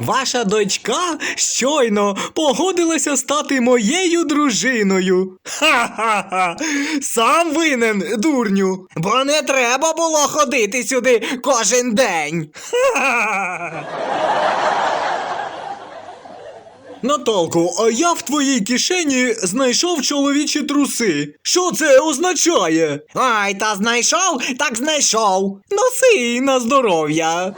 Ваша дочка щойно погодилася стати моєю дружиною. Ха-ха-ха! Сам винен, дурню. Бо не треба було ходити сюди кожен день. Ха-ха-ха! А я в твоїй кишені знайшов чоловічі труси. Що це означає? Ай, та знайшов, так знайшов. Носи на здоров'я.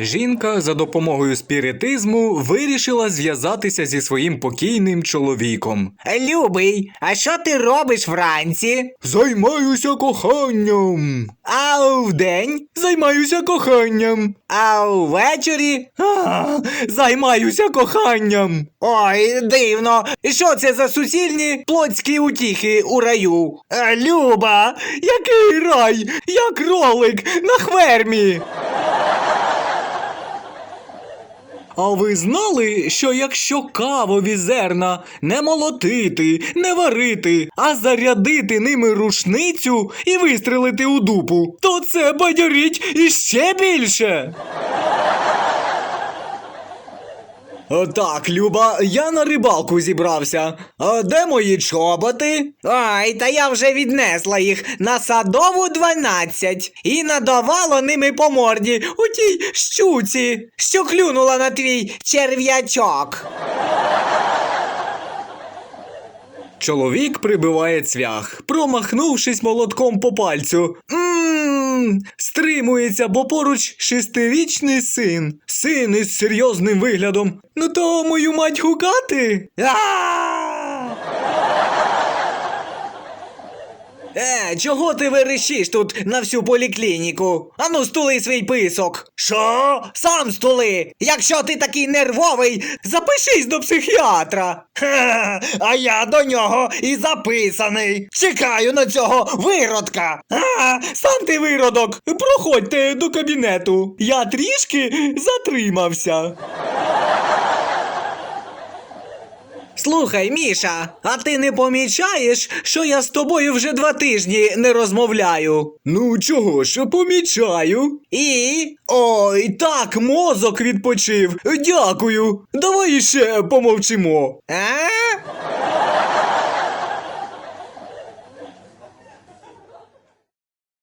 Жінка за допомогою спіритизму вирішила зв'язатися зі своїм покійним чоловіком. Любий, а що ти робиш вранці? Займаюся коханням. А вдень? Займаюся коханням. А ввечері? А, займаюся коханням. Ой, дивно. Що це за суцільні плотські утіхи у раю? Люба, який рай? Я кролик на хвермі. А ви знали, що якщо кавові зерна не молотити, не варити, а зарядити ними рушницю і вистрелити у дупу, то це бадьоріть іще більше. Так, Люба, я на рибалку зібрався. А де мої чоботи? Ай, та я вже віднесла їх на садову 12 і надавала ними по морді у тій щуці, що клюнула на твій черв'ячок. Чоловік прибиває цвях, промахнувшись молотком по пальцю. Стримується, бо поруч шестирічний син. Син із серйозним виглядом. Ну то мою мать гукати? А! Е, чого ти верещиш тут на всю поліклініку? Ану, стули свій писок. Що? Сам стули. Якщо ти такий нервовий, запишись до психіатра. Ха, а я до нього і записаний. Чекаю на цього виродка. А, сам ти виродок. Проходьте до кабінету. Я трішки затримався. Слухай, Міша, а ти не помічаєш, що я з тобою вже два тижні не розмовляю? Ну чого ж, помічаю. І? Ой, так, мозок відпочив. Дякую. Давай ще помовчимо. А?